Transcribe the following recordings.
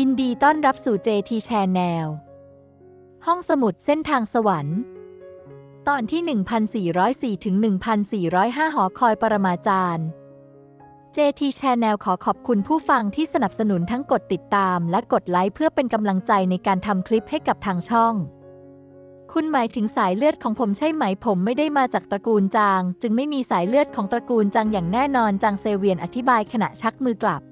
ยินดีต้อนรับสู่ JT Channel ห้องสมุดเส้นทางสวรรค์ ตอนที่ 1404 ถึง 1405 หอคอยปรมาจารย์ JT Channel ขอขอบคุณผู้ฟังที่สนับสนุนทั้งกดติดตามและกดไลค์เพื่อเป็นกำลังใจในการทำคลิปให้กับทางช่อง คุณหมายถึงสายเลือดของผมใช่ไหมผมไม่ได้มาจากตระกูลจาง จึงไม่มีสายเลือดของตระกูลจางอย่างแน่นอนจางเซเวียนอธิบายขณะชักมือกลับ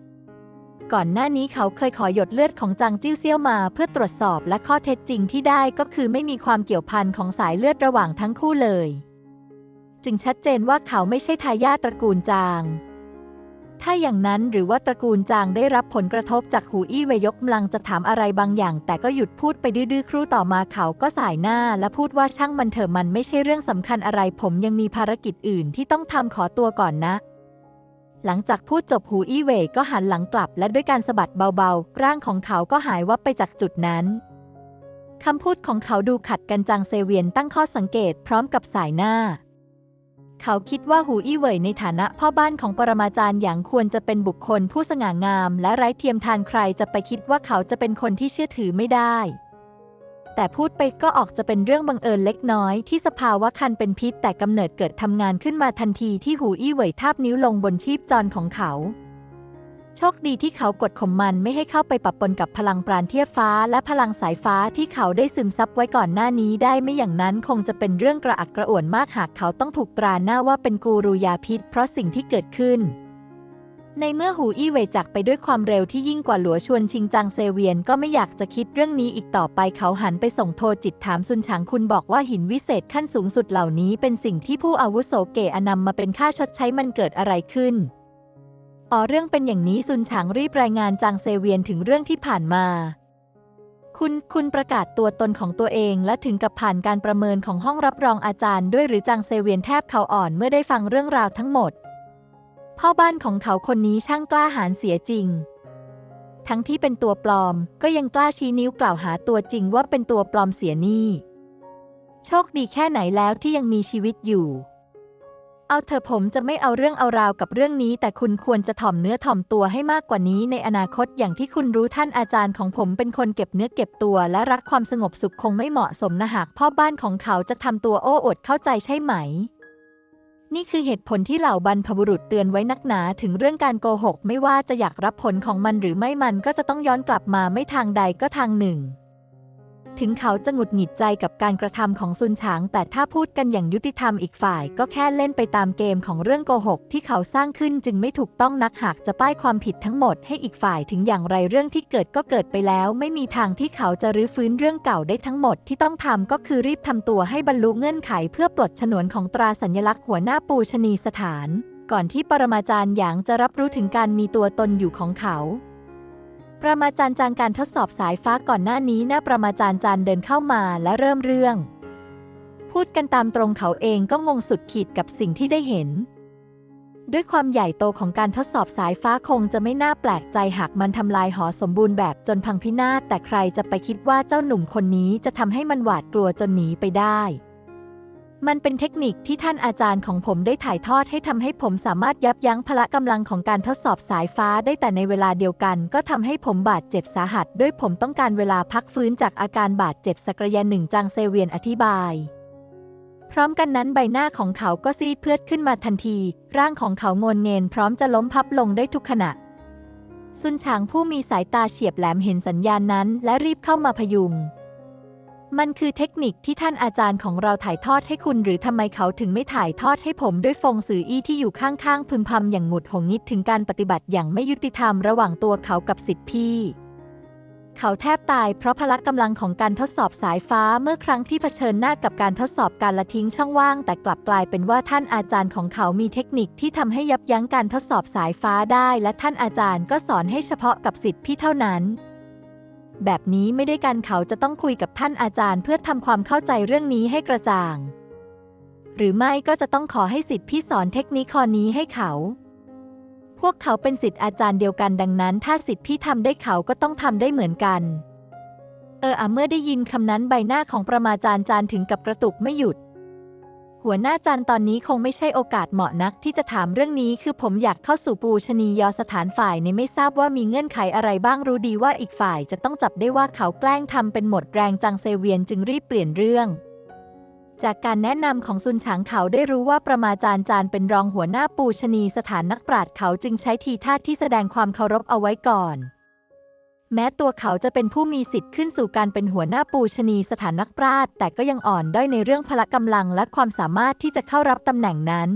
ก่อนหน้านี้เขาเคยขอหยดเลือดของจางจิ้วเซี่ยวมาเพื่อตรวจสอบและข้อเท็จจริงที่ได้ก็คือไม่มีความเกี่ยวพันของสายเลือดระหว่างทั้งคู่เลย จึงชัดเจนว่าเขาไม่ใช่ทายาทตระกูลจาง ถ้าอย่างนั้นหรือว่าตระกูลจางได้รับผลกระทบจากหูอี้เวยกกำลังจะถามอะไรบางอย่าง แต่ก็หยุดพูดไปดื้อๆครู่ต่อมาเขาก็สายหน้า และพูดว่าช่างมันเถอะมันไม่ใช่เรื่องสำคัญอะไร ผมยังมีภารกิจอื่นที่ต้องทำขอตัวก่อนนะ หลังจากพูดจบหูอี้เว่ยก็หันหลังกลับและด้วยการสะบัดเบาๆ ร่างของเขาก็หายวับไปจากจุดนั้นคำพูดของเขาดูขัดกันจางเซเวียนตั้งข้อสังเกตพร้อมกับสายหน้า เขาคิดว่าหูอี้เว่ยในฐานะพ่อบ้านของปรมาจารย์อย่างควรจะเป็นบุคคลผู้สง่างาม และไร้เทียมทานใครจะไปคิดว่าเขาจะเป็นคนที่เชื่อถือไม่ได้ แต่พูดไปก็ออกจะเป็นเรื่องบังเอิญเล็กน้อยที่สภาวะคันเป็นพิษแต่กำเนิดเกิดทำงานขึ้นมาทันทีที่หูอี้เหว่ยทาบนิ้วลงบนชีพจรของเขา โชคดีที่เขากดข่มมันไม่ให้เข้าไปปะปนกับพลังปราณเทียบฟ้า และพลังสายฟ้าที่เขาได้ซึมซับไว้ก่อนหน้านี้ได้ไม่อย่างนั้นคงจะเป็นเรื่องกระอักกระอ่วนมากหากเขาต้องถูกตราหน้าว่าเป็นกูรูยาพิษ เพราะสิ่งที่เกิดขึ้น ในเมื่อหูอี้เว่ยจากไปด้วยความเร็วที่ยิ่งกว่าหลัวชวนชิงจางเซเวียนก็ไม่อยากจะคิดเรื่องนี้อีกต่อไปเขาหันไปส่งโทรจิตถามซุนฉางคุณบอกว่าหินวิเศษขั้นสูงสุดเหล่านี้เป็นสิ่งที่ผู้อาวุโสเกอนำมาเป็นค่าชดใช้มันเกิดอะไรขึ้นอ๋อเรื่องเป็นอย่างนี้ซุนฉางรีบรายงานจางเซเวียนถึงเรื่องที่ผ่านมา คุณคุณประกาศตัวตนของตัวเองและถึงกับผ่านการประเมินของห้องรับรองอาจารย์ด้วยหรือจางเซเวียนแทบเขาอ่อนเมื่อได้ฟังเรื่องราวทั้งหมด พ่อบ้านของเขาคนนี้ช่างกล้าหาญเสียจริง ทั้งที่เป็นตัวปลอม ก็ยังกล้าชี้นิ้วกล่าวหาตัวจริงว่าเป็นตัวปลอมเสียนี่ โชคดีแค่ไหนแล้วที่ยังมีชีวิตอยู่ เอาเถอะผมจะไม่เอาเรื่องเอาราวกับเรื่องนี้ แต่คุณควรจะถ่อมเนื้อถ่อมตัวให้มากกว่านี้ในอนาคตอย่างที่คุณรู้ท่านอาจารย์ของผมเป็นคนเก็บเนื้อเก็บตัวและรักความสงบสุขคงไม่เหมาะสมนะหากพ่อบ้านของเขาจะทำตัวโอ้อวดเข้าใจใช่ไหม นี่คือเหตุผลที่เหล่าบรรพบุรุษเตือนไว้นักหนาถึงเรื่องการโกหก ไม่ว่าจะอยากรับผลของมันหรือไม่มันก็จะต้องย้อนกลับมาไม่ทางใดก็ทางหนึ่ง ถึงเขาจะหงุดหงิดใจกับการกระทำของซุนฉาง แต่ถ้าพูดกันอย่างยุติธรรมอีกฝ่าย ก็แค่เล่นไปตามเกมของเรื่องโกหก ที่เขาสร้างขึ้นจึงไม่ถูกต้องนักหากจะป้ายความผิดทั้งหมดให้อีกฝ่ายถึงอย่างไรเรื่องที่เกิดก็เกิดไปแล้ว ไม่มีทางที่เขาจะรื้อฟื้นเรื่องเก่าได้ทั้งหมดที่ต้องทำก็คือรีบทำตัวให้บรรลุเงื่อนไข เพื่อปลดฉนวนของตราสัญลักษณ์หัวหน้าปูชนีสถาน ก่อนที่ปรมาจารย์หยางจะรับรู้ถึงการมีตัวตนอยู่ของเขา ประมาจารย์จางการทดสอบสายฟ้าก่อนหน้านี้หน้าประมาจารย์จานเดินเข้ามาและเริ่มเรื่อง พูดกันตามตรงเขาเองก็งงสุดขีดกับสิ่งที่ได้เห็น ด้วยความใหญ่โตของการทดสอบสายฟ้าคงจะไม่น่าแปลกใจหากมันทำลายหอสมบูรณ์แบบจนพังพินาศแต่ใครจะไปคิดว่าเจ้าหนุ่มคนนี้จะทำให้มันหวาดกลัวจนหนีไปได้ มันเป็นเทคนิคที่ท่านอาจารย์ของผมได้ถ่ายทอดให้ทำให้ผมสามารถยับยั้งพละกำลังของการทดสอบสายฟ้าได้แต่ในเวลาเดียวกัน ก็ทำให้ผมบาดเจ็บสาหัส ด้วยผมต้องการเวลาพักฟื้นจากอาการบาดเจ็บสักระยะหนึ่งจางเซเวียนอธิบาย พร้อมกันนั้นใบหน้าของเขาก็ซีดเพือดขึ้นมาทันที ร่างของเขางนเงนพร้อมจะล้มพับลงได้ทุกขณะซุนฉางผู้มีสายตาเฉียบแหลมเห็นสัญญาณนั้น และรีบเข้ามาพยุง มันคือเทคนิคที่ท่านอาจารย์ของเราถ่ายทอดให้คุณหรือทำไมเขาถึงไม่ถ่ายทอดให้ผมด้วยฟงสืออี้ที่อยู่ข้างๆพึมพำอย่างหงุดหงิดถึงการปฏิบัติอย่างไม่ยุติธรรมระหว่างตัวเขากับสิทธิพี่ เขาแทบตายเพราะพละกำลังของการทดสอบสายฟ้าเมื่อครั้งที่เผชิญหน้ากับการทดสอบการละทิ้งช่องว่าง แต่กลับกลายเป็นว่าท่านอาจารย์ของเขามีเทคนิคที่ทำให้ยับยั้งการทดสอบสายฟ้าได้ และท่านอาจารย์ก็สอนให้เฉพาะกับสิทธิพี่เท่านั้น แบบนี้ไม่ได้การเขาจะต้องคุยกับท่านอาจารย์ เพื่อทำความเข้าใจเรื่องนี้ให้กระจ่าง หรือไม่ก็จะต้องขอให้สิทธิพี่สอนเทคนิคข้อนี้ให้เขา พวกเขาเป็นสิทธิอาจารย์เดียวกันดังนั้น ถ้าสิทธิพี่ทำได้เขาก็ต้องทำได้เหมือนกัน เอออะเมื่อได้ยินคำนั้นใบหน้าของประมาจารย์จานถึงกับกระตุกไม่หยุด หัวหน้าจันตอนนี้คงไม่ใช่โอกาสเหมาะนักที่จะถามเรื่องนี้ คือผมอยากเข้าสู่ปูชนียสถานฝ่ายในไม่ทราบว่ามีเงื่อนไขอะไรบ้างรู้ดีว่าอีกฝ่ายจะต้องจับได้ว่าเขาแกล้งทำเป็นหมดแรงจังเซเวียนจึงรีบเปลี่ยนเรื่องจากการแนะนำของซุนฉางเขาได้รู้ว่าประมาจารย์จานเป็นรองหัวหน้าปูชนีสถานนักปราชญ์เขาจึงใช้ทีท่าที่แสดงความเคารพเอาไว้ก่อน แม้ตัวเขาจะเป็นผู้มีสิทธิ์ขึ้นสู่การเป็นหัวหน้าปูชนีสถานนักปราชญ์แต่ก็ยังอ่อนด้อยในเรื่องพละกำลังและความสามารถที่จะเข้ารับตำแหน่งนั้น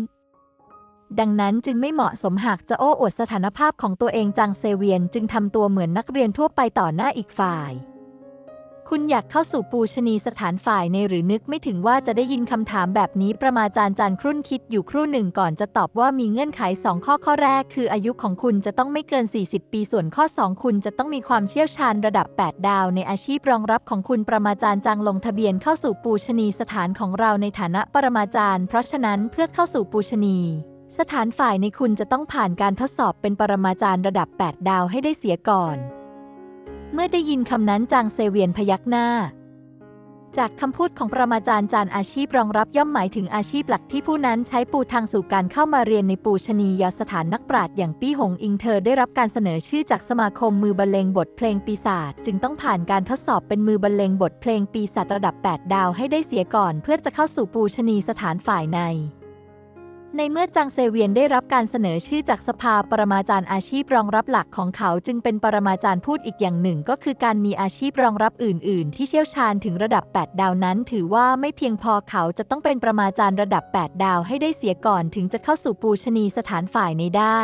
ดังนั้นจึงไม่เหมาะสมหากจะโอ้อวดสถานภาพของตัวเองจางเซเวียนจึงทำตัวเหมือนนักเรียนทั่วไปต่อหน้าอีกฝ่าย คุณอยากเข้าสู่ปูชนีสถานฝ่ายในหรือนึกไม่ถึงว่าจะได้ยินคำถามแบบนี้ประมาจารย์จานครุ่นคิดอยู่ครู่หนึ่งก่อนจะตอบว่ามีเงื่อนไข 2 ข้อข้อแรก คืออายุของคุณจะต้องไม่เกิน 40 ปีส่วนข้อ 2 คุณจะต้องมีความเชี่ยวชาญระดับ 8 ดาว ในอาชีพรองรับของคุณประมาจารย์จางลงทะเบียนเข้าสู่ปูชนีสถานของเราในฐานะปรมาจารย์ เพราะฉะนั้นเพื่อเข้าสู่ปูชนีสถานฝ่ายในคุณจะต้องผ่านการทดสอบเป็นปรมาจารย์ระดับ 8 ดาวให้ได้เสียก่อน เมื่อได้ยินคำนั้นจางเซเวียนพยักหน้า จากคำพูดของประมาจารย์จานอาชีพรองรับย่อมหมายถึงอาชีพหลักที่ผู้นั้นใช้ปูทางสู่การเข้ามาเรียนในปูชนียสถานนักปราชญ์อย่างปี้หงอิงเธอได้รับการเสนอชื่อจากสมาคมมือบรรเลงบทเพลงปีศาจจึงต้องผ่านการทดสอบเป็นมือบรรเลงบทเพลงปีศาจระดับ 8 ดาวให้ได้เสียก่อน เพื่อจะเข้าสู่ปูชนีสถานฝ่ายใน ในเมื่อจางเซเวียนได้รับการเสนอชื่อจากสภาปรมาจารย์อาชีพรองรับหลักของเขาจึงเป็นปรมาจารย์พูดอีกอย่างหนึ่ง ก็คือการมีอาชีพรองรับอื่น ๆ ที่เชี่ยวชาญถึงระดับ 8 ดาวนั้น ถือว่าไม่เพียงพอเขาจะต้องเป็นปรมาจารย์ระดับ 8 ดาวให้ได้เสียก่อนถึงจะเข้าสู่ปูชนีสถานฝ่ายในได้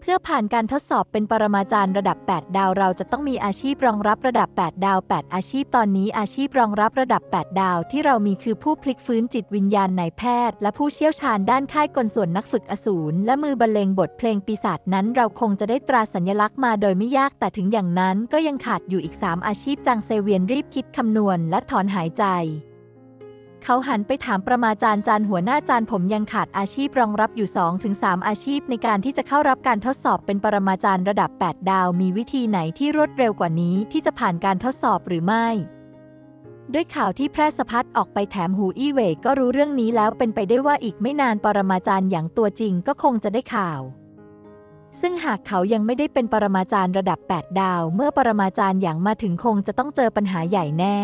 เพื่อผ่านการทดสอบเป็นปรมาจารย์ระดับ 8 ดาว เราจะต้องมีอาชีพรองรับระดับ 8 ดาว 8 อาชีพตอนนี้อาชีพรองรับระดับ 8 ดาว ที่เรามีคือผู้พลิกฟื้นจิตวิญญาณนายแพทย์ และผู้เชี่ยวชาญด้านค่ายกลส่วนนักฝึกอสูรและมือบรรเลงบทเพลงปีศาจนั้น เราคงจะได้ตราสัญลักษณ์มาโดยไม่ยากแต่ถึงอย่างนั้นก็ยังขาดอยู่อีก 3 อาชีพจางเซเวียนรีบคิดคำนวณ และถอนหายใจ เขาหันไปถามประมาจารย์จานหัวหน้าจานผมยังขาดอาชีพรองรับอยู่ 2-3 อาชีพ ในการที่จะเข้ารับการทดสอบเป็นปรมาจารย์ระดับ 8 ดาว มีวิธีไหนที่รวดเร็วกว่านี้ที่จะผ่านการทดสอบหรือไม่ ด้วยข่าวที่แพร่สะพัดออกไปแถมหูอี้เหวก็รู้เรื่องนี้แล้วเป็นไปได้ว่าอีกไม่นานปรมาจารย์อย่างตัวจริงก็คงจะได้ข่าวซึ่งหากเขายังไม่ได้เป็นปรมาจารย์ระดับ 8 ดาว เมื่อปรมาจารย์อย่างมาถึงคงจะต้องเจอปัญหาใหญ่แน่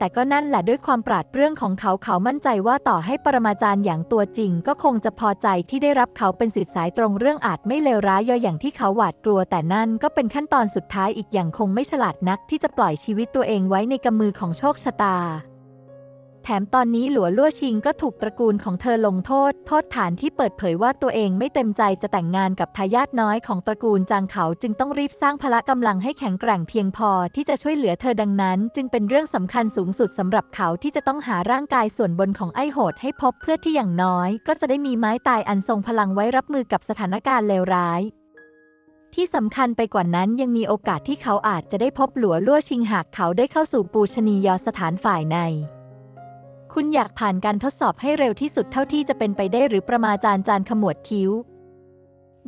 แต่ก็นั่นแหละด้วยความปราดเปรื่องของเขาเขามั่นใจว่าต่อให้ปรมาจารย์อย่างตัวจริง ก็คงจะพอใจที่ได้รับเขาเป็นสิทธิ์สายตรงเรื่องอาจไม่เลวร้ายย่ออย่างที่เขาหวาดกลัว แต่นั่นก็เป็นขั้นตอนสุดท้ายอีกอย่างคงไม่ฉลาดนักที่จะปล่อยชีวิตตัวเองไว้ในกำมือของโชคชะตา แถมตอนนี้หลัวลั่วชิงก็ถูกตระกูลของเธอลงโทษ โทษฐานที่เปิดเผยว่าตัวเองไม่เต็มใจจะแต่งงานกับทายาทน้อยของตระกูลจางเขาจึงต้องรีบสร้างพละกำลังให้แข็งแกร่งเพียงพอที่จะช่วยเหลือเธอดังนั้น จึงเป็นเรื่องสำคัญสูงสุดสำหรับเขาที่จะต้องหาร่างกายส่วนบนของไอ้โหดให้พบเพื่อที่อย่างน้อย ก็จะได้มีไม้ตายอันทรงพลังไว้รับมือกับสถานการณ์เลวร้ายที่สำคัญไปกว่านั้นยังมีโอกาสที่เขาอาจจะได้พบหลัวลั่วชิงหากเขาได้เข้าสู่ปูชนียสถานฝ่ายใน คุณอยากผ่านการทดสอบให้เร็วที่สุดเท่าที่จะเป็นไปได้หรือประมาจารย์จานขมวดคิ้ว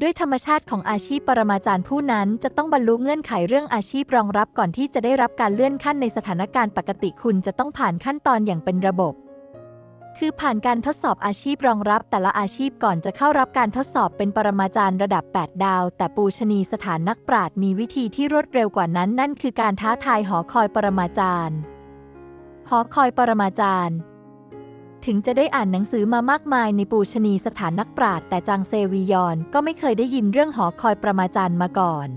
ด้วยธรรมชาติของอาชีพปรมาจารย์ผู้นั้นจะต้องบรรลุเงื่อนไขเรื่องอาชีพรองรับก่อนที่จะได้รับการเลื่อนขั้นในสถานการณ์ปกติคุณจะต้องผ่านขั้นตอนอย่างเป็นระบบ คือผ่านการทดสอบอาชีพรองรับแต่ละอาชีพก่อนจะเข้ารับการทดสอบเป็นปรมาจารย์ระดับ 8 ดาว แต่ปูชนีสถานนักปราชญ์มีวิธีที่รวดเร็วกว่านั้น นั่นคือการท้าทายหอคอยปรมาจารย์หอคอยปรมาจารย์ ถึงจะได้อ่านหนังสือมามากมายในปูชนีสถานนักปราชญ์แต่จางเซวียอนก็ไม่เคยได้ยินเรื่องหอคอยประมาจารย์มาก่อน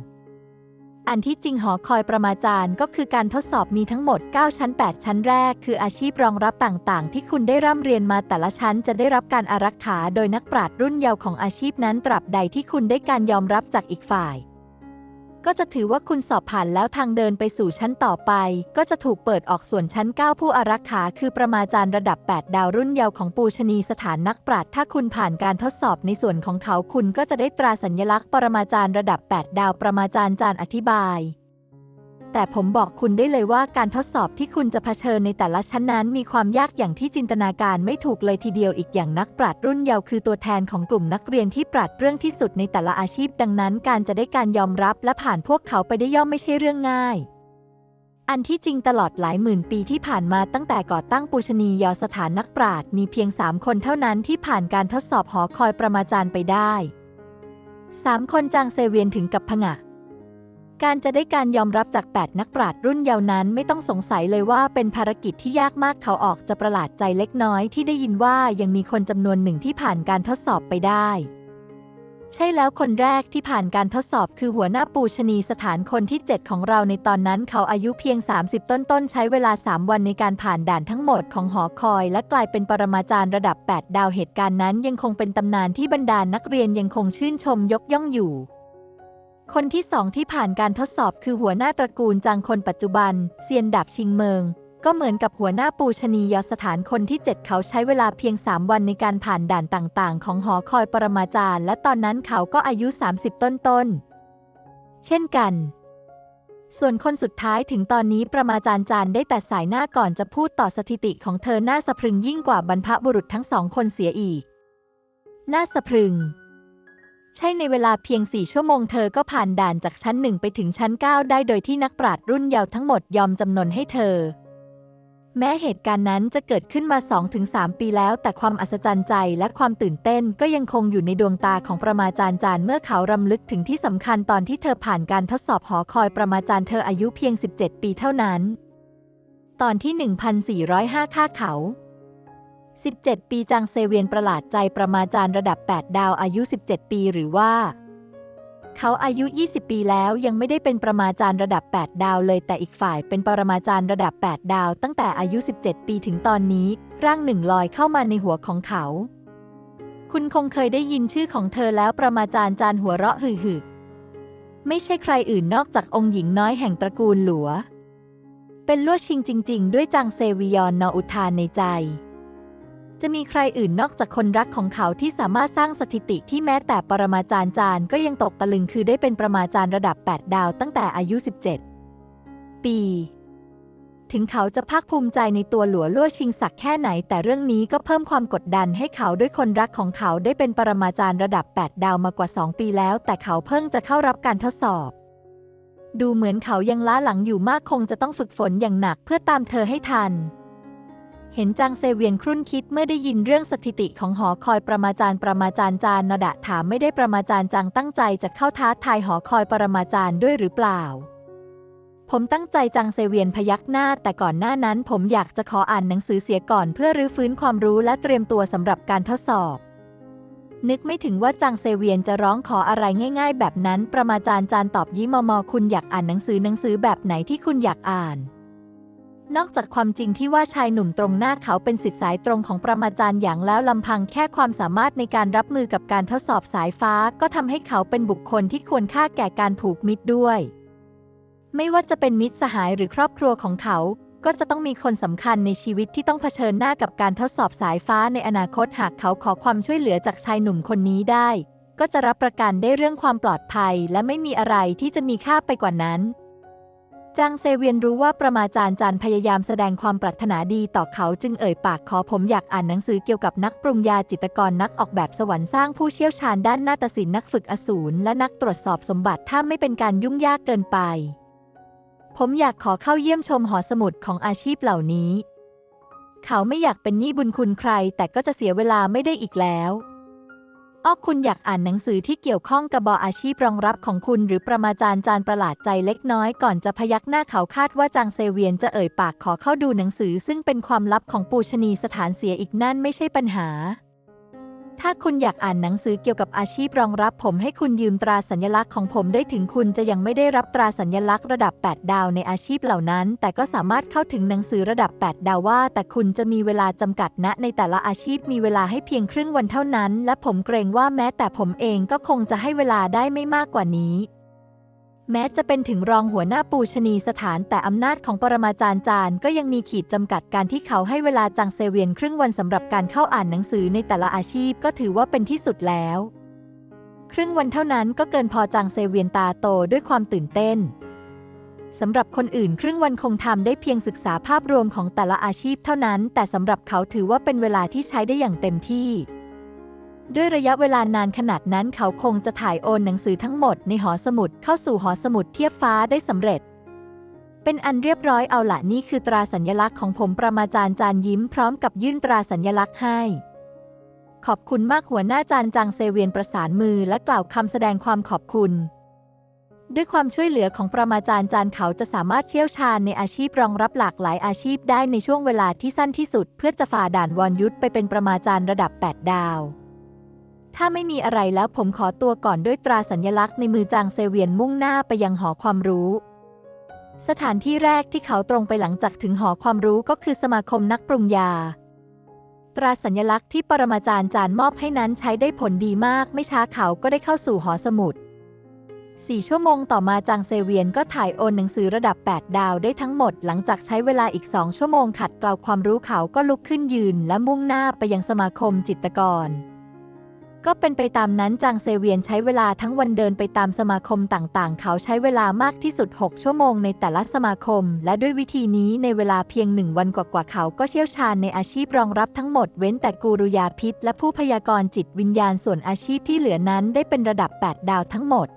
อันที่จริงหอคอยประมาจารย์ก็คือการทดสอบมีทั้งหมด 9 ชั้น 8 ชั้นแรก คืออาชีพรองรับต่างๆ ที่คุณได้ร่ำเรียนมาแต่ละชั้นจะได้รับการอารักขาโดยนักปราชญ์รุ่นเยาว์ของอาชีพนั้นตราบใดที่คุณได้การยอมรับจากอีกฝ่าย ก็จะถือว่าคุณสอบผ่านแล้วทางเดินไปสู่ชั้นต่อไป ก็จะถูกเปิดออกส่วนชั้น 9 ผู้อารักขา คือประมาจารย์ระดับ 8 ดาวรุ่นเยาว์ของปูชนีสถานนักปราชญ์ถ้าคุณผ่านการทดสอบในส่วนของเขาคุณก็จะได้ตราสัญลักษณ์ปรมาจารย์ระดับ 8 ดาวประมาจารย์จานอธิบาย แต่ผมบอกคุณได้เลยว่าการทดสอบที่คุณจะเผชิญในแต่ละชั้นนั้น มีความยากอย่างที่จินตนาการไม่ถูกเลยทีเดียวอีกอย่างนักปราชญ์รุ่นเยาว์คือตัวแทนของกลุ่มนักเรียนที่ปราดเรื่องที่สุดในแต่ละอาชีพ ดังนั้น การจะได้การยอมรับและผ่านพวกเขาไปได้ย่อมไม่ใช่เรื่องง่ายอันที่จริงตลอดหลายหมื่นปีที่ผ่านมาตั้งแต่ก่อตั้งปูชนียสถานนักปราชญ์มีเพียงสามคนเท่านั้นที่ผ่านการทดสอบหอคอยประมาจารย์ไปได้สามคนจางเซเวียนถึงกับผงะ การจะได้การยอมรับจาก 8 นักปราชญ์รุ่นเยาว์นั้นไม่ต้องสงสัยเลยว่าเป็นภารกิจที่ยากมากเขาออกจะประหลาดใจเล็กน้อยที่ได้ยินว่ายังมีคนจำนวนหนึ่งที่ผ่านการทดสอบไปได้ ใช่แล้วคนแรกที่ผ่านการทดสอบคือหัวหน้าปูชนีสถานคนที่ 7 ของเราในตอนนั้นเขาอายุเพียง 30 ต้นๆ ใช้เวลา 3 วันในการผ่านด่านทั้งหมดของหอคอย และกลายเป็นปรมาจารย์ระดับ 8 ดาวเหตุการณ์นั้นยังคงเป็นตำนานที่บรรดานักเรียนยังคงชื่นชมยกย่องอยู่ คนที่สองที่ผ่านการทดสอบคือหัวหน้าตระกูลจางคนปัจจุบัน เซียนดาบชิงเมิงก็เหมือนกับหัวหน้าปูชนียสถานคนที่ 7 เขาใช้เวลาเพียง 3 วันในการผ่านด่านต่างๆ ของหอคอยปรมาจารย์ และตอนนั้นเขาก็อายุ 30 ต้นๆ เช่นกัน ส่วนคนสุดท้ายถึงตอนนี้ประมาจารย์จานได้แต่สายหน้าก่อนจะพูดต่อสถิติของเธอหน้าสะพรึงยิ่งกว่าบรรพบุรุษทั้งสองคนเสียอีก หน้าสะพรึง ใช่ในเวลาเพียงสี่ชั่วโมงเธอก็ผ่านด่านจากชั้นหนึ่งไปถึงชั้น 9 ได้โดยที่นักปราชญ์รุ่นเยาว์ทั้งหมดยอมจำนนให้เธอ แม้เหตุการณ์นั้นจะเกิดขึ้นมา 2-3 ปีแล้ว แต่ความอัศจรรย์ใจและความตื่นเต้นก็ยังคงอยู่ในดวงตาของประมาจารย์จานเมื่อเขารำลึกถึงที่สำคัญตอนที่เธอผ่านการทดสอบหอคอยประมาจารย์เธออายุเพียง 17 ปีเท่านั้น ตอนที่ 1405 ค่าเขา 17 ปีจางเซเวียนประหลาดใจประมาจารย์ระดับ 8 ดาวอายุ 17 ปีหรือว่า เขาอายุ 20 ปีแล้วยังไม่ได้เป็นประมาจารย์ระดับ 8 ดาวเลยแต่อีกฝ่ายเป็นปรมาจารย์ระดับ 8 ดาว ตั้งแต่อายุ 17 ปีถึงตอนนี้ ร่างหนึ่งลอยเข้ามาในหัวของเขา คุณคงเคยได้ยินชื่อของเธอแล้วประมาจารย์จานหัวเราะหึ่ไม่ใช่ใครอื่นนอกจากองค์หญิงน้อยแห่งตระกูลหลัว เป็นลวดชิงจริง ๆ ด้วยจางเซวิยอนนออุทานในใจ จะมีใครอื่นนอกจากคนรักของเขาที่สามารถสร้างสถิติที่แม้แต่ปรมาจารย์จานก็ยังตกตะลึงคือได้เป็นประมาจารย์ระดับ 8 ดาวตั้งแต่อายุ 17 ปี ถึงเขาจะภาคภูมิใจในตัวหลัวลั่วชิงศักดิ์แค่ไหน แต่เรื่องนี้ก็เพิ่มความกดดันให้เขาด้วยคนรักของเขาได้เป็นปรมาจารย์ระดับ 8 ดาวมากว่า 2 ปีแล้ว แต่เขาเพิ่งจะเข้ารับการทดสอบดูเหมือนเขายังล้าหลังอยู่มากคงจะต้องฝึกฝนอย่างหนักเพื่อตามเธอให้ทัน เห็นจางเซเวียนครุ่นคิดเมื่อได้ยินเรื่องสถิติของหอคอยประมาจารย์ประมาจารย์จานนดะถามไม่ได้ประมาจารย์จังตั้งใจจะเข้าท้าทายหอคอยปรมาจารย์ด้วยหรือเปล่า ผมตั้งใจจังเซเวียนพยักหน้า แต่ก่อนหน้านั้นผมอยากจะขออ่านหนังสือเสียก่อนเพื่อรื้อฟื้นความรู้และเตรียมตัวสำหรับการทดสอบ นึกไม่ถึงว่าจังเซเวียนจะร้องขออะไรง่าย ๆ แบบนั้น ประมาจารย์จานตอบยิ้มมอคุณอยากอ่านหนังสือหนังสือแบบไหนที่คุณอยากอ่าน นอกจากความจริงที่ว่าชายหนุ่มตรงหน้าเขาเป็นสิทธิสายตรงของประมาจารย์อย่างแล้วลำพังแค่ความสามารถในการรับมือกับการทดสอบสายฟ้า ก็ทำให้เขาเป็นบุคคลที่ควรค่าแก่การผูกมิตรด้วย ไม่ว่าจะเป็นมิตรสหายหรือครอบครัวของเขา ก็จะต้องมีคนสำคัญในชีวิตที่ต้องเผชิญหน้ากับการทดสอบสายฟ้าในอนาคตหากเขาขอความช่วยเหลือจากชายหนุ่มคนนี้ได้ ก็จะรับประกันได้เรื่องความปลอดภัย และไม่มีอะไรที่จะมีค่าไปกว่านั้น จางเซเวียนรู้ว่าประมาจารย์จันพยายามแสดงความปรารถนาดีต่อเขาจึงเอ่ยปากขอผมอยากอ่านหนังสือเกี่ยวกับนักปรุงยาจิตกรนักออกแบบสวรรค์สร้างผู้เชี่ยวชาญด้านนาฏศิลป์นักฝึกอสูรและนักตรวจสอบสมบัติถ้าไม่เป็นการยุ่งยากเกินไป ผมอยากขอเข้าเยี่ยมชมหอสมุดของอาชีพเหล่านี้ เขาไม่อยากเป็นหนี้บุญคุณใคร แต่ก็จะเสียเวลาไม่ได้อีกแล้ว อ้อคุณอยากอ่านหนังสือที่เกี่ยวข้องกับบออาชีพรองรับของคุณ หรือประมาจารย์จานประหลาดใจเล็กน้อยก่อนจะพยักหน้าเขาคาดว่าจางเซเวียนจะเอ่ยปากขอเข้าดูหนังสือ ซึ่งเป็นความลับของปูชนีสถานเสียอีกนั่นไม่ใช่ปัญหา ถ้าคุณอยากอ่านหนังสือเกี่ยวกับอาชีพรองรับผมให้คุณยืมตราสัญลักษณ์ของผมได้ถึงคุณจะยังไม่ได้รับตราสัญลักษณ์ระดับ 8 ดาวในอาชีพเหล่านั้น แต่ก็สามารถเข้าถึงหนังสือระดับ 8 ดาวว่า แต่คุณจะมีเวลาจำกัดณในแต่ละอาชีพมีเวลาให้เพียงครึ่งวันเท่านั้น และผมเกรงว่าแม้แต่ผมเองก็คงจะให้เวลาได้ไม่มากกว่านี้ แม้จะเป็นถึงรองหัวหน้าปูชนีสถานแต่อำนาจของปรมาจารย์จานก็ยังมีขีดจำกัดการที่เขาให้เวลาจังเซเวียนครึ่งวันสำหรับการเข้าอ่านหนังสือในแต่ละอาชีพก็ถือว่าเป็นที่สุดแล้ว ครึ่งวันเท่านั้นก็เกินพอจังเซเวียนตาโตด้วยความตื่นเต้นสำหรับคนอื่นครึ่งวันคงทำได้เพียงศึกษาภาพรวมของแต่ละอาชีพเท่านั้น แต่สำหรับเขาถือว่าเป็นเวลาที่ใช้ได้อย่างเต็มที่ ด้วยระยะเวลานานขนาดนั้นเขาคงจะถ่ายโอนหนังสือทั้งหมดในหอสมุดเข้าสู่หอสมุดเทียบฟ้าได้สำเร็จ เป็นอันเรียบร้อยเอาละนี่คือตราสัญลักษณ์ของผมประมาจารย์จานยิ้มพร้อมกับยื่นตราสัญลักษณ์ให้ ขอบคุณมากหัวหน้าจานจางเซเวียนประสานมือและกล่าวคำแสดงความขอบคุณ ด้วยความช่วยเหลือของประมาจารย์จานเขาจะสามารถเชี่ยวชาญในอาชีพรองรับหลากหลายอาชีพได้ในช่วงเวลาที่สั้นที่สุด เพื่อจะฝ่าด่านวอนยุทธไปเป็นประมาจารย์ระดับ 8 ดาว ถ้าไม่มีอะไรแล้วผมขอตัวก่อนด้วยตราสัญลักษณ์ในมือจางเซเวียนมุ่งหน้าไปยังหอความรู้ สถานที่แรกที่เขาตรงไปหลังจากถึงหอความรู้ก็คือสมาคมนักปรุงยา ตราสัญลักษณ์ที่ปรมาจารย์จานมอบให้นั้นใช้ได้ผลดีมาก ไม่ช้าเขาก็ได้เข้าสู่หอสมุดสี่ชั่วโมงต่อมาจางเซเวียนก็ถ่ายโอนหนังสือระดับ 8 ดาวได้ทั้งหมด หลังจากใช้เวลาอีกสองชั่วโมงขัดเกลาความรู้เขาก็ลุกขึ้นยืน และมุ่งหน้าไปยังสมาคมจิตกร ก็เป็นไปตามนั้นจางเซเวียนใช้เวลาทั้งวันเดินไปตามสมาคมต่างๆ เขาใช้เวลามากที่สุด 6 ชั่วโมงในแต่ละสมาคม และด้วยวิธีนี้ในเวลาเพียงหนึ่งวันกว่าๆเขาก็เชี่ยวชาญในอาชีพรองรับทั้งหมดเว้นแต่กูรุยาพิษและผู้พยากรณ์จิตวิญญาณส่วนอาชีพที่เหลือนั้นได้เป็นระดับ 8 ดาวทั้งหมด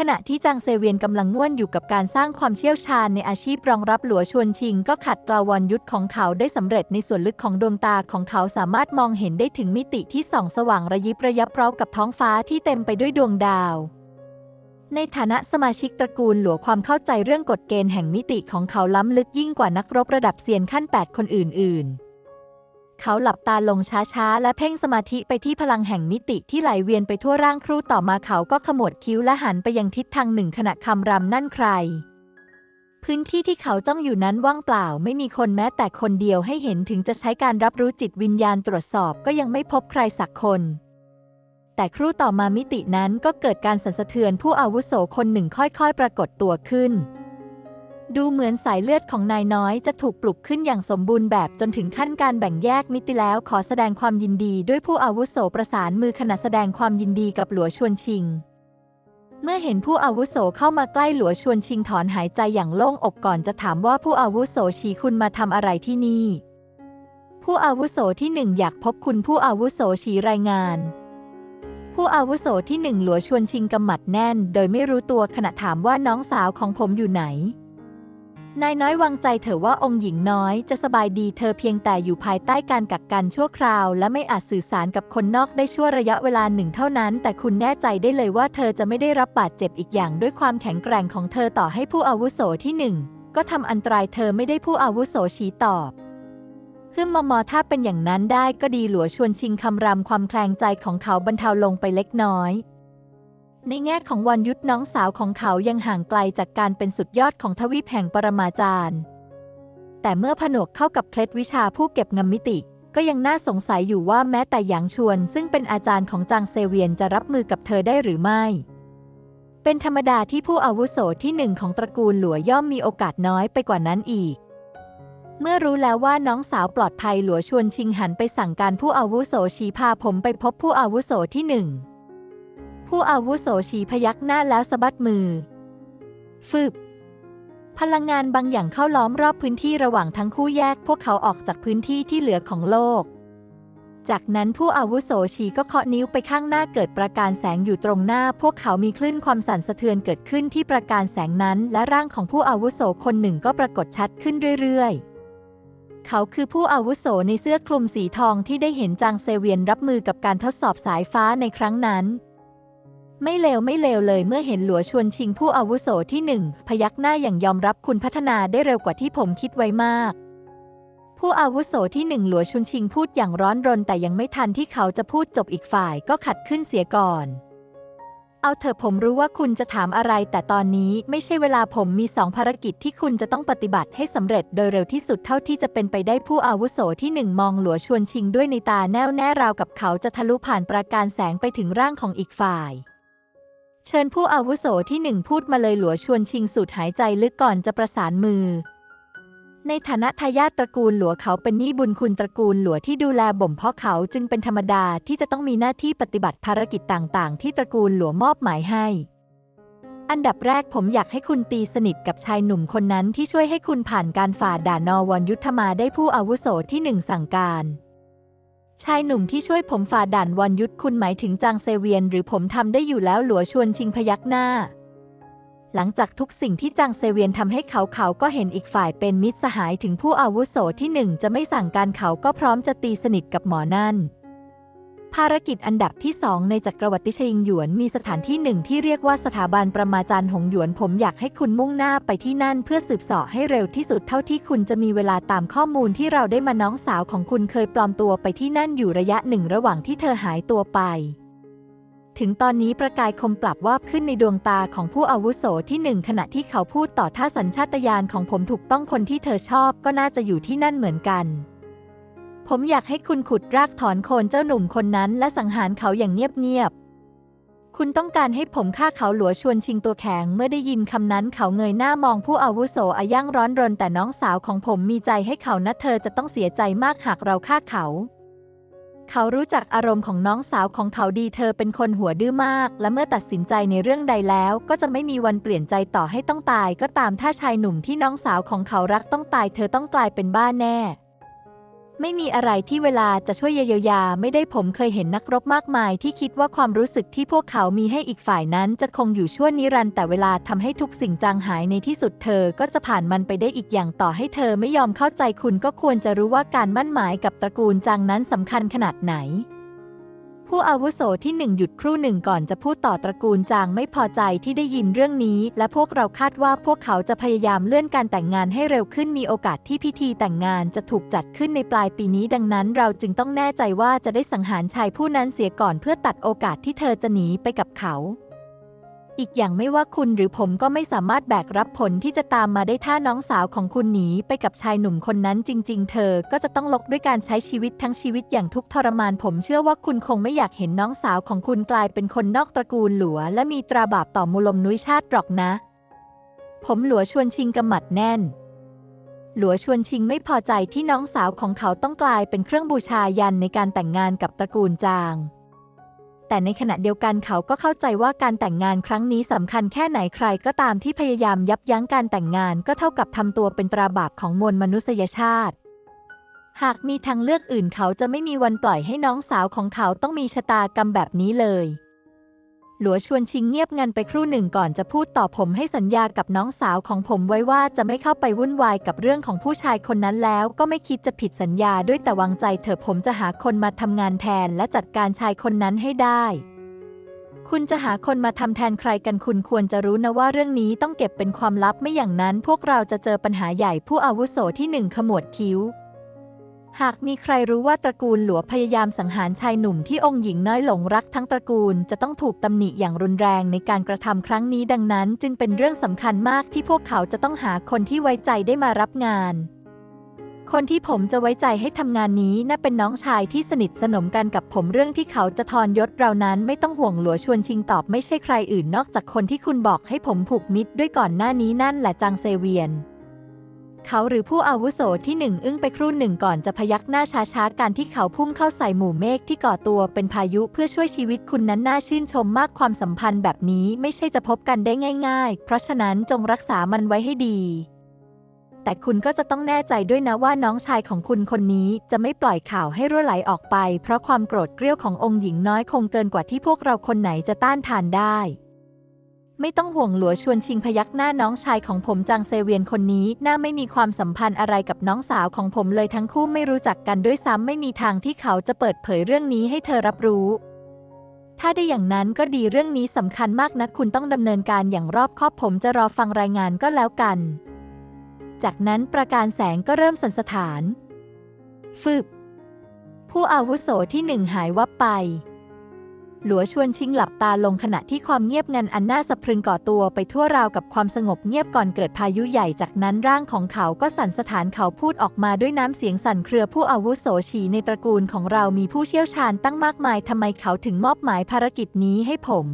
ขณะที่จางเซเวียนกำลังง่วนอยู่กับการสร้างความเชี่ยวชาญในอาชีพรองรับหลัวชวนชิง ก็ขัดกลาวรยุทธ์ของเขาได้สำเร็จในส่วนลึกของดวงตาของเขาสามารถมองเห็นได้ถึงมิติที่ส่องสว่างระยิบระยับพร้อมกับท้องฟ้าที่เต็มไปด้วยดวงดาว ในฐานะสมาชิกตระกูลหลัวความเข้าใจเรื่องกฎเกณฑ์แห่งมิติของเขาล้ำลึกยิ่งกว่านักรบระดับเซียนขั้น 8 คนอื่น ๆ เขาหลับตาลงช้าๆ และเพ่งสมาธิไปที่พลังแห่งมิติที่ไหลเวียนไปทั่วร่างครูต่อมาเขาก็ขมวดคิ้วและหันไปยังทิศทางหนึ่งขณะคำรำนั่นใคร พื้นที่ที่เขาจ้องอยู่นั้นว่างเปล่า ไม่มีคนแม้แต่คนเดียวให้เห็นถึงจะใช้การรับรู้จิตวิญญาณตรวจสอบก็ยังไม่พบใครสักคนแต่ครู่ต่อมามิตินั้นก็เกิดการสั่นสะเทือนผู้อาวุโสคนหนึ่งค่อยๆ ปรากฏตัวขึ้น ดูเหมือนสายเลือดของนายน้อยจะถูกปลุกขึ้นอย่างสมบูรณ์แบบจนถึงขั้นการแบ่งแยกมิติแล้วขอแสดงความยินดีด้วยผู้อาวุโสประสานมือขณะแสดงความยินดีกับหลัวชวนชิง เมื่อเห็นผู้อาวุโสเข้ามาใกล้หลัวชวนชิงถอนหายใจอย่างโล่งอกก่อนจะถามว่าผู้อาวุโสชีคุณมาทำอะไรที่นี่ ผู้อาวุโสที่หนึ่งอยากพบคุณผู้อาวุโสชีรายงาน ผู้อาวุโสที่หนึ่งหลัวชวนชิงกำหมัดแน่น โดยไม่รู้ตัวขณะถามว่าน้องสาวของผมอยู่ไหน นายน้อยวางใจเถอว่าองค์หญิงน้อยจะสบายดีเธอเพียงแต่อยู่ภายใต้การกักกันชั่วคราว และไม่อาจสื่อสารกับคนนอกได้ชั่วระยะเวลาหนึ่งเท่านั้น แต่คุณแน่ใจได้เลยว่าเธอจะไม่ได้รับบาดเจ็บอีกอย่างด้วยความแข็งแกร่งของเธอต่อให้ผู้อาวุโสที่หนึ่งก็ทำอันตรายเธอไม่ได้ผู้อาวุโสชี้ตอบฮึมมอมอถ้าเป็นอย่างนั้นได้ก็ดีหลัวชวนชิงคำรามความแคลงใจของเขาบรรเทาลงไปเล็กน้อย ในแง่ของวันยุทธน้องสาวของเขายังห่างไกลจากการเป็นสุดยอดของทวีปแห่งปรมาจารย์ แต่เมื่อผนวกเข้ากับเคล็ดวิชาผู้เก็บงำมิติ ก็ยังน่าสงสัยอยู่ว่าแม้แต่หยางชวน ซึ่งเป็นอาจารย์ของจางเซเวียนจะรับมือกับเธอได้หรือไม่ เป็นธรรมดาที่ผู้อาวุโสที่หนึ่งของตระกูลหลัวย่อมมีโอกาสน้อยไปกว่านั้นอีกเมื่อรู้แล้วว่าน้องสาวปลอดภัยหลัวชวนชิงหันไปสั่งการผู้อาวุโสชี้พาผมไปพบผู้อาวุโสที่หนึ่ง ผู้อาวุโสชีพยักหน้าแล้วสะบัดมือฟึบพลังงานบางอย่างเข้าล้อมรอบพื้นที่ระหว่างทั้งคู่แยกพวกเขาออกจากพื้นที่ที่เหลือของโลก จากนั้นผู้อาวุโสชีก็เคาะนิ้วไปข้างหน้าเกิดประกายแสงอยู่ตรงหน้า พวกเขามีคลื่นความสั่นสะเทือนเกิดขึ้นที่ประกายแสงนั้น และร่างของผู้อาวุโสคนหนึ่งก็ปรากฏชัดขึ้นเรื่อยๆเขาคือผู้อาวุโสในเสื้อคลุมสีทองที่ได้เห็นจางเซเวียนรับมือกับการทดสอบสายฟ้าในครั้งนั้น ไม่เลวไม่เลวเลยเมื่อเห็นหลัวชวนชิงผู้อาวุโสที่หนึ่งพยักหน้าอย่างยอมรับคุณพัฒนาได้เร็วกว่าที่ผมคิดไว้มาก ผู้อาวุโสที่หนึ่งหลัวชุนชิงพูดอย่างร้อนรนแต่ยังไม่ทันที่เขาจะพูดจบอีกฝ่ายก็ขัดขึ้นเสียก่อน เอาเถอะผมรู้ว่าคุณจะถามอะไร แต่ตอนนี้ไม่ใช่เวลาผมมีสองภารกิจที่คุณจะต้องปฏิบัติให้สำเร็จโดยเร็วที่สุดเท่าที่จะเป็นไปได้ผู้อาวุโสที่หนึ่งมองหลัวชวนชิงด้วยในตาแน่วแน่ราวกับเขาจะทะลุผ่านประการแสงไปถึงร่างของอีกฝ่าย เชิญผู้อาวุโสที่หนึ่งพูดมาเลยหลัวชวนชิงสูดหายใจลึกก่อนจะประสานมือ ในฐานะทายาทตระกูลหลัวเขาเป็นหนี้บุญคุณตระกูลหลัวที่ดูแลบ่มเพาะเขาจึงเป็นธรรมดาที่จะต้องมีหน้าที่ปฏิบัติภารกิจต่าง ๆ ที่ตระกูลหลัวมอบหมายให้ อันดับแรกผมอยากให้คุณตีสนิทกับชายหนุ่มคนนั้นที่ช่วยให้คุณผ่านการฝ่าด่านนอวันยุทธมาได้ผู้อาวุโสที่หนึ่งสั่งการ ชายหนุ่มที่ช่วยผมฝ่าด่านวันยุทธคุณหมายถึงจางเซเวียน หรือผมทำได้อยู่แล้วหลัวชวนชิงพยักหน้า หลังจากทุกสิ่งที่จางเซเวียนทำให้เขาเขาก็เห็นอีกฝ่ายเป็นมิตรสหายถึงผู้อาวุโสที่หนึ่งจะไม่สั่งการเขาก็พร้อมจะตีสนิทกับหมอนั่น ภารกิจอันดับที่สองในจักรวรรดิชิงหยวนมีสถานที่หนึ่งที่เรียกว่าสถาบันประมาจารย์หงหยวนผมอยากให้คุณมุ่งหน้าไปที่นั่น เพื่อสืบเสาะให้เร็วที่สุดเท่าที่คุณจะมีเวลาตามข้อมูลที่เราได้มาน้องสาวของคุณเคยปลอมตัวไปที่นั่นอยู่ระยะหนึ่งระหว่างที่เธอหายตัวไป ถึงตอนนี้ประกายคมปรับวาบขึ้นในดวงตาของผู้อาวุโสที่หนึ่งขณะที่เขาพูดต่อถ้าสัญชาตญาณของผมถูกต้องคนที่เธอชอบก็น่าจะอยู่ที่นั่นเหมือนกัน ผมอยากให้คุณขุดรากถอนโคนเจ้าหนุ่มคนนั้น และสังหารเขาอย่างเงียบๆ คุณต้องการให้ผมฆ่าเขาหลัวชวนชิงตัวแข็ง เมื่อได้ยินคำนั้นเขาเงยหน้ามองผู้อาวุโสอายั่งร้อนรน แต่น้องสาวของผมมีใจให้เขานะเธอจะต้องเสียใจมากหากเราฆ่าเขา เขารู้จักอารมณ์ของน้องสาวของเขาดีเธอเป็นคนหัวดื้อมาก และเมื่อตัดสินใจในเรื่องใดแล้ว ก็จะไม่มีวันเปลี่ยนใจต่อให้ต้องตาย ก็ตามถ้าชายหนุ่มที่น้องสาวของเขารักต้องตาย เธอต้องกลายเป็นบ้าแน่ ไม่มีอะไรที่เวลาจะช่วยเยียวยาไม่ได้ผมเคยเห็นนักรบมากมาย ที่คิดว่าความรู้สึกที่พวกเขามีให้อีกฝ่ายนั้นจะคงอยู่ชั่วนิรันดร์แต่เวลาทำให้ทุกสิ่งจางหายในที่สุดเธอก็จะผ่านมันไปได้อีกอย่างต่อให้เธอไม่ยอมเข้าใจคุณก็ควรจะรู้ว่าการมั่นหมายกับตระกูลจางนั้นสำคัญขนาดไหน ผู้อาวุโสที่หนึ่งหยุดครู่หนึ่งก่อนจะพูดต่อตระกูลจางไม่พอใจที่ได้ยินเรื่องนี้ และพวกเราคาดว่าพวกเขาจะพยายามเลื่อนการแต่งงานให้เร็วขึ้นมีโอกาสที่พิธีแต่งงานจะถูกจัดขึ้นในปลายปีนี้ดังนั้น เราจึงต้องแน่ใจว่าจะได้สังหารชายผู้นั้นเสียก่อนเพื่อตัดโอกาสที่เธอจะหนีไปกับเขา อีกอย่างไม่ว่าคุณหรือผมก็ไม่สามารถแบกรับผลที่จะตามมาได้ถ้าน้องสาวของคุณหนีไปกับชายหนุ่มคนนั้นจริง ๆ เธอก็จะต้องลกด้วยการใช้ชีวิตทั้งชีวิตอย่างทุกข์ทรมานผมเชื่อว่าคุณคงไม่อยากเห็นน้องสาวของคุณกลายเป็นคนนอกตระกูลหลัว และมีตราบาปต่อมูลมนุยชาติหรอกนะ ผมหลัวชวนชิงกำหมัดแน่น หลัวชวนชิงไม่พอใจที่น้องสาวของเขาต้องกลายเป็นเครื่องบูชายันในการแต่งงานกับตระกูลจาง แต่ในขณะเดียวกันเขาก็เข้าใจว่าการแต่งงานครั้งนี้สำคัญแค่ไหนใครก็ตามที่พยายามยับยั้งการแต่งงานก็เท่ากับทำตัวเป็นตราบาปของมวลมนุษยชาติ หากมีทางเลือกอื่นเขาจะไม่มีวันปล่อยให้น้องสาวของเขาต้องมีชะตากรรมแบบนี้เลย หลัวชวนชิงเงียบงันไปครู่หนึ่งก่อนจะพูดต่อผมให้สัญญากับน้องสาวของผมไว้ว่าจะไม่เข้าไปวุ่นวายกับเรื่องของผู้ชายคนนั้นแล้ว ก็ไม่คิดจะผิดสัญญาด้วยแต่วางใจเถอะผมจะหาคนมาทำงานแทนและจัดการชายคนนั้นให้ได้ คุณจะหาคนมาทำแทนใครกันคุณควรจะรู้นะว่าเรื่องนี้ต้องเก็บเป็นความลับไม่อย่างนั้น พวกเราจะเจอปัญหาใหญ่ผู้อาวุโสที่หนึ่งขมวดคิ้ว หากมีใครรู้ว่าตระกูลหลัวพยายามสังหารชายหนุ่มที่องค์หญิงน้อยหลงรักทั้งตระกูลจะต้องถูกตำหนิอย่างรุนแรงในการกระทำครั้งนี้ดังนั้นจึงเป็นเรื่องสำคัญมากที่พวกเขาจะต้องหาคนที่ไว้ใจได้มารับงาน คนที่ผมจะไว้ใจให้ทำงานนี้น่าเป็นน้องชายที่สนิทสนมกันกับผมเรื่องที่เขาจะทอนยศเรานั้นไม่ต้องห่วงหลัวชวนชิงตอบไม่ใช่ใครอื่นนอกจากคนที่คุณบอกให้ผมผูกมิตรด้วยก่อนหน้านี้นั่นแหละจางเซเวียน เขาหรือผู้อาวุโสที่หนึ่งอึ้งไปครู่หนึ่งก่อนจะพยักหน้าช้าๆการที่เขาพุ่งเข้าใส่หมู่เมฆที่ก่อตัวเป็นพายุเพื่อช่วยชีวิตคุณนั้นน่าชื่นชมมากความสัมพันธ์แบบนี้ไม่ใช่จะพบกันได้ง่าย ๆ เพราะฉะนั้นจงรักษามันไว้ให้ดี แต่คุณก็จะต้องแน่ใจด้วยนะว่าน้องชายของคุณคนนี้จะไม่ปล่อยข่าวให้รั่วไหลออกไป เพราะความโกรธเกรี้ยวขององค์หญิงน้อยคงเกินกว่าที่พวกเราคนไหนจะต้านทานได้ ไม่ต้องห่วงหลัวชวนชิงพยักหน้าน้องชายของผมจางเซเวียนคนนี้น่าไม่มีความสัมพันธ์อะไรกับน้องสาวของผมเลยทั้งคู่ไม่รู้จักกันด้วยซ้ำไม่มีทางที่เขาจะเปิดเผยเรื่องนี้ให้เธอรับรู้ ถ้าได้อย่างนั้นก็ดีเรื่องนี้สำคัญมากนะคุณต้องดำเนินการอย่างรอบคอบผมจะรอฟังรายงานก็แล้วกัน จากนั้นประการแสงก็เริ่มสันสถาน ฟึบผู้อาวุโสที่หนึ่งหายวับไป หลัวชวนชิงหลับตาลงขณะที่ความเงียบงันอันน่าสะพรึงก่อตัวไปทั่วราวกับความสงบเงียบก่อนเกิดพายุใหญ่จากนั้นร่างของเขาก็สั่นสถานเขาพูดออกมาด้วยน้ำเสียงสั่นเครือผู้อาวุโสฉีในตระกูลของเรามีผู้เชี่ยวชาญตั้งมากมายทำไมเขาถึงมอบหมายภารกิจนี้ให้ผม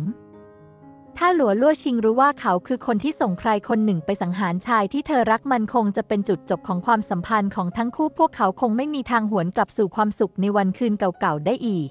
ถ้าหลัวลั่วชิงรู้ว่าเขาคือคนที่ส่งใครคนหนึ่งไปสังหารชายที่เธอรักมันคงจะเป็นจุดจบของความสัมพันธ์ของทั้งคู่พวกเขาคงไม่มีทางหวนกลับสู่ความสุขในวันคืนเก่าๆได้อีก